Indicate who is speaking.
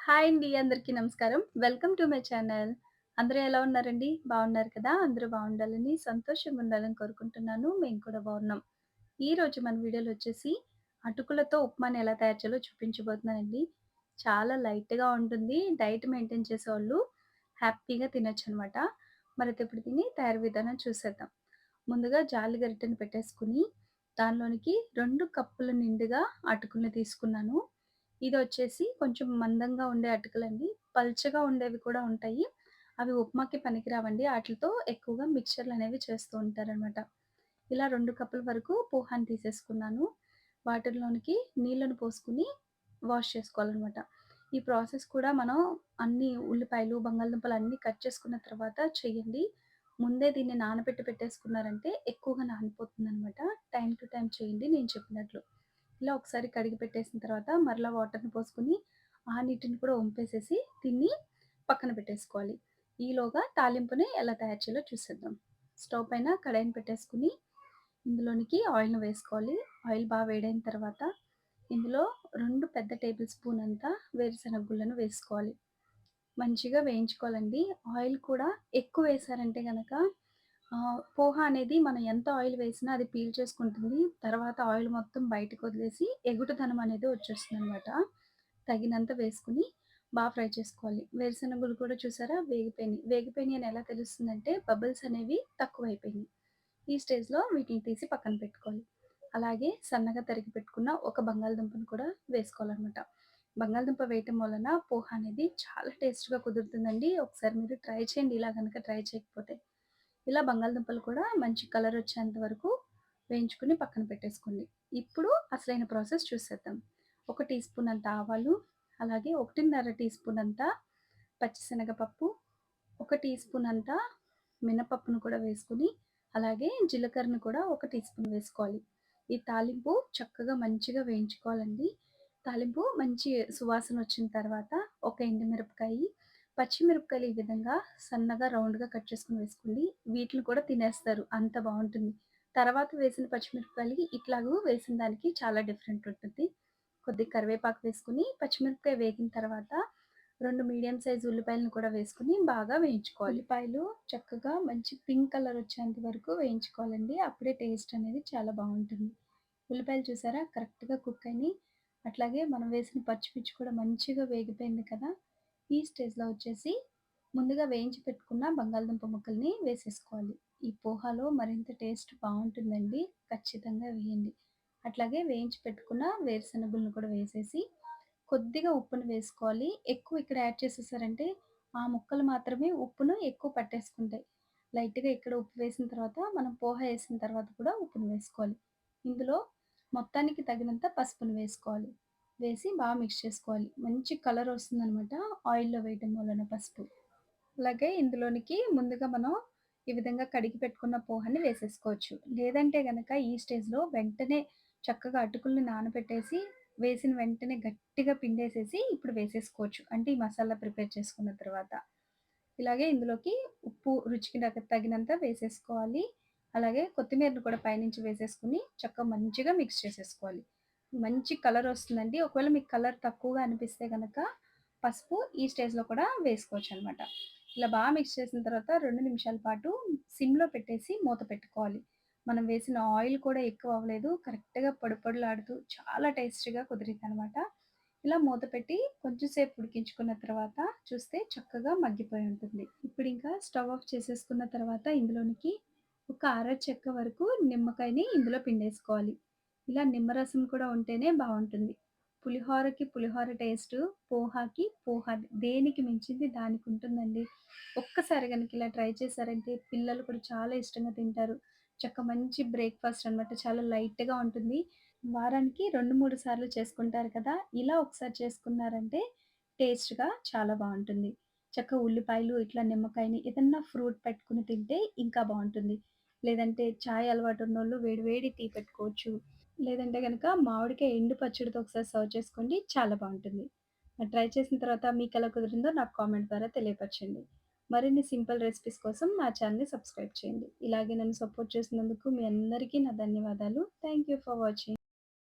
Speaker 1: Hi అండి. అందరికీ నమస్కారం. Welcome to my channel. అందరూ ఎలా ఉన్నారండి? బాగున్నారు కదా! అందరూ బాగుండాలని, సంతోషంగా ఉండాలని కోరుకుంటున్నాను. మేము కూడా బాగున్నాం. ఈరోజు మన వీడియోలో వచ్చేసి అటుకులతో ఉప్మాని ఎలా తయారు చేయాలో చూపించబోతున్నానండి. చాలా లైట్‌గా ఉంటుంది. డైట్ మెయింటైన్ చేసే వాళ్ళు హ్యాపీగా తినొచ్చనమాట. మరి ఇప్పుడు తిని తయారు విధానం చూసేద్దాం. ముందుగా జాలి గరిటెని పెట్టేసుకొని, దానిలోనికి రెండు కప్పుల నిండుగా అటుకులను తీసుకున్నాను. ఇది వచ్చేసి కొంచెం మందంగా ఉండే అటుకులండి. పల్చగా ఉండేవి కూడా ఉంటాయి. అవి ఉప్మాకి పనికిరావండి. వాటితో ఎక్కువగా మిక్చర్లు అనేవి చేస్తూ ఉంటారనమాట. ఇలా రెండు కప్పుల వరకు పోహాని తీసేసుకున్నాను. వాటిలోనికి నీళ్ళను పోసుకొని వాష్ చేసుకోవాలనమాట. ఈ ప్రాసెస్ కూడా మనం అన్ని ఉల్లిపాయలు, బంగాళదుంపలు అన్నీ కట్ చేసుకున్న తర్వాత చేయండి. ముందే దీన్ని నానబెట్టి పెట్టేసుకున్నారంటే ఎక్కువగా నానిపోతుందనమాట. టైం టు టైం చేయండి నేను చెప్పినట్లు. ఇలా ఒకసారి కడిగి పెట్టేసిన తర్వాత మరలా వాటర్‌ని పోసుకొని, ఆ నీటిని కూడా వంపేసేసి తిని పక్కన పెట్టేసుకోవాలి. ఈలోగా తాలింపుని ఎలా తయారు చేయాలో చూసేద్దాం. స్టవ్ పైన కడాయిని పెట్టేసుకొని, ఇందులోనికి ఆయిల్ను వేసుకోవాలి. ఆయిల్ బాగా వేడైన తర్వాత ఇందులో రెండు పెద్ద టేబుల్ స్పూన్ అంతా వేరుశనగ గుళ్ళను వేసుకోవాలి. మంచిగా వేయించుకోవాలండి. ఆయిల్ కూడా ఎక్కువ వేసారంటే కనుక ఆహ్, అనేది మనం ఎంత ఆయిల్ వేసినా అది పీల్ చేసుకుంటుంది. తర్వాత ఆయిల్ మొత్తం బయటకు వదిలేసి ఎగుటుదనం అనేది వచ్చేస్తుందనమాట. తగినంత వేసుకొని బాగా ఫ్రై చేసుకోవాలి. వేరుశనగలు కూడా చూసారా వేగిపోయినాయి. వేగిపోయినాయి అని ఎలా తెలుస్తుందంటే బబుల్స్ అనేవి తక్కువైపోయినాయి. ఈ స్టేజ్‌లో వీటిని తీసి పక్కన పెట్టుకోవాలి. అలాగే సన్నగా తరిగి పెట్టుకున్న ఒక బంగాళదుంపను కూడా వేసుకోవాలనమాట. బంగాళదుంప వేయటం వలన పోహ అనేది చాలా టేస్ట్‌గా కుదురుతుందండి. ఒకసారి మీరు ట్రై చేయండి ఇలా గనక ట్రై చేయకపోతే. ఇలా బంగాళదుంపలు కూడా మంచి కలర్ వచ్చేంత వరకు వేయించుకొని పక్కన పెట్టేసుకోండి. ఇప్పుడు అసలైన ప్రాసెస్ చూసేద్దాం. ఒక టీ స్పూన్ అంత ఆవాలు, అలాగే 1:30 టీ స్పూన్ అంత పచ్చిశనగపప్పు, ఒక టీ స్పూన్ అంత మినపప్పును కూడా వేసుకొని, అలాగే జీలకర్రను కూడా ఒక టీ స్పూన్ వేసుకోవాలి. ఈ తాలింపు చక్కగా మంచిగా వేయించుకోవాలండి. తాలింపు మంచి సువాసన వచ్చిన తర్వాత ఒక ఎండుమిరపకాయి, పచ్చిమిరపకాయలు ఈ విధంగా సన్నగా రౌండ్‌గా కట్ చేసుకుని వేసుకోండి. వీటిని కూడా తినేస్తారు అంత బాగుంటుంది తర్వాత వేసిన పచ్చిమిరపకాయలకి ఇట్లాగూ వేసిన దానికి చాలా డిఫరెంట్ ఉంటుంది. కొద్దిగా కరివేపాకు వేసుకుని పచ్చిమిరపకాయ వేగిన తర్వాత రెండు మీడియం సైజ్ ఉల్లిపాయలను కూడా వేసుకొని బాగా వేయించుకోవాలి. ఉల్లిపాయలు చక్కగా మంచి పింక్ కలర్ వచ్చేంత వరకు వేయించుకోవాలండి. అప్పుడే టేస్ట్ అనేది చాలా బాగుంటుంది ఉల్లిపాయలు చూసారా కరెక్ట్‌గా కుక్ అయినాయి. అట్లాగే మనం వేసిన పచ్చిమిర్చి కూడా మంచిగా వేగిపోయింది కదా! ఈ స్టేజ్‌లో వచ్చేసి ముందుగా వేయించి పెట్టుకున్న బంగాళదుంప ముక్కల్ని వేసేసుకోవాలి. ఈ పోహాలో మరింత టేస్ట్ బాగుంటుందండి ఖచ్చితంగా వేయండి. అట్లాగే వేయించి పెట్టుకున్న వేరుశనగులను కూడా వేసేసి, కొద్దిగా ఉప్పును వేసుకోవాలి. ఎక్కువ ఇక్కడ యాడ్ చేసేసారంటే ఆ ముక్కలు మాత్రమే ఉప్పును ఎక్కువ పట్టేసుకుంటాయి. లైట్‌గా ఇక్కడ ఉప్పు వేసిన తర్వాత మనం పోహ వేసిన తర్వాత కూడా ఉప్పును వేసుకోవాలి. ఇందులో మొత్తానికి తగినంత పసుపును వేసుకోవాలి. వేసి బాగా మిక్స్ చేసుకోవాలి. మంచి కలర్ వస్తుందనమాట ఆయిల్‌లో వేయటం వలన పసుపు. అలాగే ఇందులోనికి ముందుగా మనం ఈ విధంగా కడిగి పెట్టుకున్న పోహాన్ని వేసేసుకోవచ్చు. లేదంటే గనక ఈ స్టేజ్‌లో వెంటనే చక్కగా అటుకుల్ని నానబెట్టేసి, వేసిన వెంటనే గట్టిగా పిండేసేసి ఇప్పుడు వేసేసుకోవచ్చు. అంటే ఈ మసాలా ప్రిపేర్ చేసుకున్న తర్వాత. ఇలాగే ఇందులోకి ఉప్పు రుచికి తగినంత వేసేసుకోవాలి. అలాగే కొత్తిమీరను కూడా పైనుంచి వేసేసుకొని చక్కగా మంచిగా మిక్స్ చేసేసుకోవాలి. మంచి కలర్ వస్తుందండి. ఒకవేళ మీకు కలర్ తక్కువగా అనిపిస్తే కనుక పసుపు ఈ స్టేజ్‌లో కూడా వేసుకోవచ్చు అనమాట ఇలా బాగా మిక్స్ చేసిన తర్వాత రెండు నిమిషాల పాటు సిమ్‌లో పెట్టేసి మూత పెట్టుకోవాలి. మనం వేసిన ఆయిల్ కూడా ఎక్కువ అవ్వలేదు. కరెక్ట్‌గా పడుపడులాడుతూ చాలా టేస్టీగా కుదిరింది అనమాట ఇలా మూత పెట్టి కొంచెంసేపు ఉడికించుకున్న తర్వాత చూస్తే చక్కగా మగ్గిపోయి ఉంటుంది. ఇప్పుడింకా స్టవ్ ఆఫ్ చేసేసుకున్న తర్వాత ఇందులోనికి ఒక అర చెక్క వరకు నిమ్మకాయని ఇందులో పిండేసుకోవాలి. ఇలా నిమ్మరసం కూడా ఉంటేనే బాగుంటుంది పులిహోరకి పులిహోర టేస్ట్ పోహాకి పోహా దేనికి మించింది దానికి ఉంటుందండి. ఒక్కసారి కనుక ఇలా ట్రై చేశారంటే పిల్లలు కూడా చాలా ఇష్టంగా తింటారు. చక్క మంచి బ్రేక్‌ఫాస్ట్ అనమాట. చాలా లైట్‌గా ఉంటుంది. వారానికి 2, 3 సార్లు చేసుకుంటారు కదా! ఇలా ఒకసారి చేసుకున్నారంటే టేస్ట్‌గా చాలా బాగుంటుంది చక్క ఉల్లిపాయలు ఇట్లా నిమ్మకాయని ఏదన్నా ఫ్రూట్ పెట్టుకుని తింటే ఇంకా బాగుంటుంది లేదంటే చాయ్ అలవాటు ఉన్నోళ్ళు వాళ్ళు వేడివేడి టీ పెట్టుకోవచ్చు. లేదంటే కనుక మామిడికాయ ఎండు పచ్చడితో ఒకసారి సర్వ్ చేసుకోండి. చాలా బాగుంటుంది ట్రై చేసిన తర్వాత మీకెలా కుదిరిందో నాకు కామెంట్ ద్వారా తెలియపరచండి. మరిన్ని సింపుల్ రెసిపీస్ కోసం నా ఛానల్ని సబ్స్క్రైబ్ చేయండి. ఇలాగే నన్ను సపోర్ట్ చేసినందుకు మీ అందరికీ నా ధన్యవాదాలు. Thank you for watching.